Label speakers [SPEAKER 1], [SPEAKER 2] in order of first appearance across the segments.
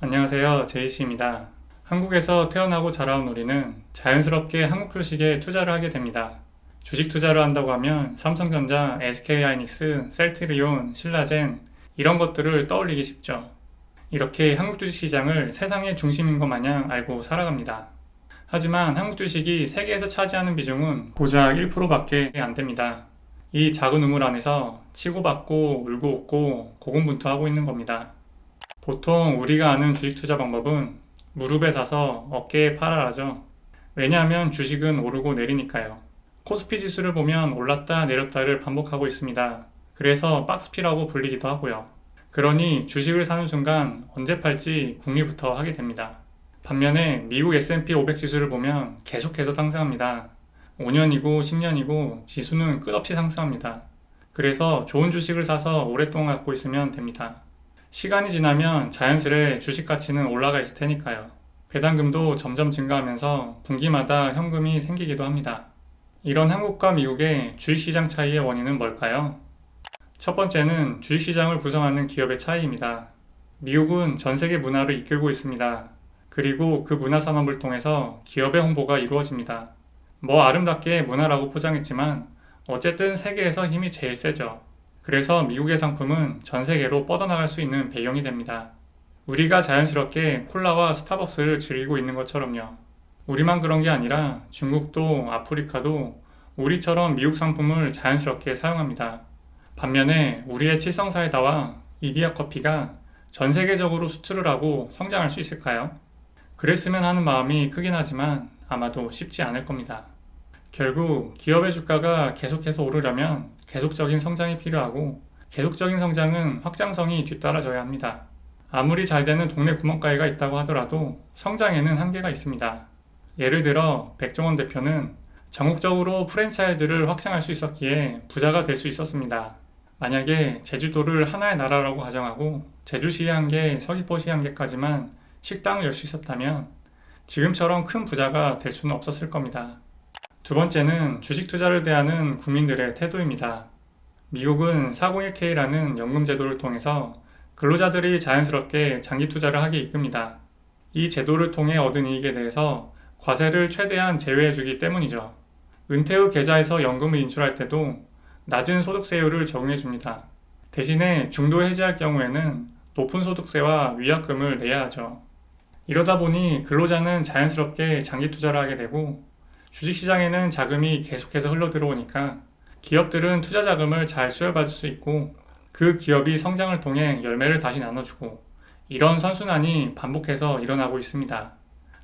[SPEAKER 1] 안녕하세요. 제이씨입니다. 한국에서 태어나고 자라온 우리는 자연스럽게 한국 주식에 투자를 하게 됩니다. 주식 투자를 한다고 하면 삼성전자, SK하이닉스, 셀트리온, 신라젠 이런 것들을 떠올리기 쉽죠. 이렇게 한국 주식 시장을 세상의 중심인 것 마냥 알고 살아갑니다. 하지만 한국 주식이 세계에서 차지하는 비중은 고작 1%밖에 안 됩니다. 이 작은 우물 안에서 치고받고 울고 웃고 고군분투하고 있는 겁니다. 보통 우리가 아는 주식 투자 방법은 무릎에 사서 어깨에 팔아라죠. 왜냐하면 주식은 오르고 내리니까요. 코스피 지수를 보면 올랐다 내렸다를 반복하고 있습니다. 그래서 박스피라고 불리기도 하고요. 그러니 주식을 사는 순간 언제 팔지 궁리부터 하게 됩니다. 반면에 미국 S&P 500 지수를 보면 계속해서 상승합니다. 5년이고 10년이고 지수는 끝없이 상승합니다. 그래서 좋은 주식을 사서 오랫동안 갖고 있으면 됩니다. 시간이 지나면 자연스레 주식 가치는 올라가 있을 테니까요. 배당금도 점점 증가하면서 분기마다 현금이 생기기도 합니다. 이런 한국과 미국의 주식시장 차이의 원인은 뭘까요? 첫 번째는 주식시장을 구성하는 기업의 차이입니다. 미국은 전 세계 문화를 이끌고 있습니다. 그리고 그 문화 산업을 통해서 기업의 홍보가 이루어집니다. 뭐 아름답게 문화라고 포장했지만 어쨌든 세계에서 힘이 제일 세죠. 그래서 미국의 상품은 전 세계로 뻗어나갈 수 있는 배경이 됩니다. 우리가 자연스럽게 콜라와 스타벅스를 즐기고 있는 것처럼요. 우리만 그런 게 아니라 중국도 아프리카도 우리처럼 미국 상품을 자연스럽게 사용합니다. 반면에 우리의 칠성사이다와 이디야 커피가 전 세계적으로 수출을 하고 성장할 수 있을까요? 그랬으면 하는 마음이 크긴 하지만 아마도 쉽지 않을 겁니다. 결국 기업의 주가가 계속해서 오르려면 계속적인 성장이 필요하고 계속적인 성장은 확장성이 뒤따라져야 합니다. 아무리 잘 되는 동네 구멍가게가 있다고 하더라도 성장에는 한계가 있습니다. 예를 들어 백종원 대표는 전국적으로 프랜차이즈를 확장할 수 있었기에 부자가 될 수 있었습니다. 만약에 제주도를 하나의 나라라고 가정하고 제주시 한 개, 서귀포시 한 개까지만 식당을 열 수 있었다면 지금처럼 큰 부자가 될 수는 없었을 겁니다. 두 번째는 주식 투자를 대하는 국민들의 태도입니다. 미국은 401k라는 연금 제도를 통해서 근로자들이 자연스럽게 장기 투자를 하게 이끕니다. 이 제도를 통해 얻은 이익에 대해서 과세를 최대한 제외해 주기 때문이죠. 은퇴 후 계좌에서 연금을 인출할 때도 낮은 소득세율을 적용해 줍니다. 대신에 중도 해지할 경우에는 높은 소득세와 위약금을 내야 하죠. 이러다 보니 근로자는 자연스럽게 장기 투자를 하게 되고 주식시장에는 자금이 계속해서 흘러 들어오니까 기업들은 투자 자금을 잘 수혈받을 수 있고 그 기업이 성장을 통해 열매를 다시 나눠주고 이런 선순환이 반복해서 일어나고 있습니다.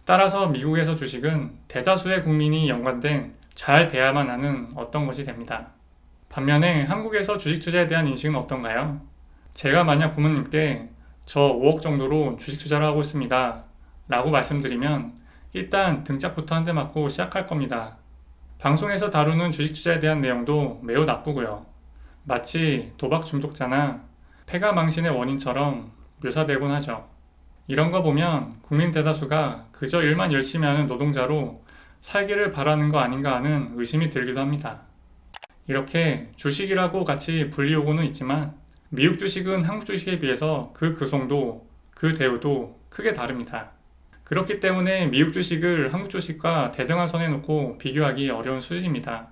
[SPEAKER 1] 따라서 미국에서 주식은 대다수의 국민이 연관된 잘 돼야만 하는 어떤 것이 됩니다. 반면에 한국에서 주식 투자에 대한 인식은 어떤가요? 제가 만약 부모님께 저 5억 정도로 주식 투자를 하고 있습니다. 라고 말씀드리면 일단 등짝부터 한 대 맞고 시작할 겁니다. 방송에서 다루는 주식 투자에 대한 내용도 매우 나쁘고요. 마치 도박 중독자나 폐가 망신의 원인처럼 묘사되곤 하죠. 이런 거 보면 국민 대다수가 그저 일만 열심히 하는 노동자로 살기를 바라는 거 아닌가 하는 의심이 들기도 합니다. 이렇게 주식이라고 같이 불리우고는 있지만 미국 주식은 한국 주식에 비해서 그 구성도 그 대우도 크게 다릅니다. 그렇기 때문에 미국 주식을 한국 주식과 대등한 선에 놓고 비교하기 어려운 수준입니다.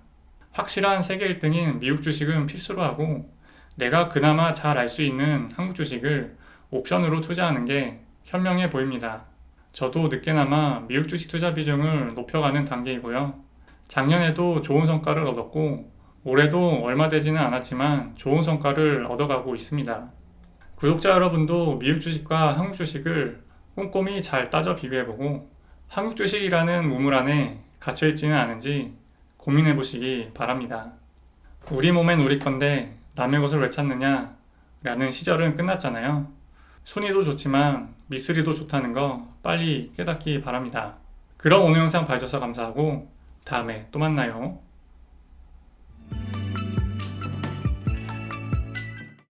[SPEAKER 1] 확실한 세계 1등인 미국 주식은 필수로 하고 내가 그나마 잘 알 수 있는 한국 주식을 옵션으로 투자하는 게 현명해 보입니다. 저도 늦게나마 미국 주식 투자 비중을 높여가는 단계이고요. 작년에도 좋은 성과를 얻었고 올해도 얼마 되지는 않았지만 좋은 성과를 얻어가고 있습니다. 구독자 여러분도 미국 주식과 한국 주식을 꼼꼼히 잘 따져 비교해보고 한국 주식이라는 우물 안에 갇혀있지는 않은지 고민해보시기 바랍니다. 우리 몸엔 우리 건데 남의 것을 왜 찾느냐? 라는 시절은 끝났잖아요. 순위도 좋지만 미쓰리도 좋다는 거 빨리 깨닫기 바랍니다. 그럼 오늘 영상 봐주셔서 감사하고 다음에 또 만나요.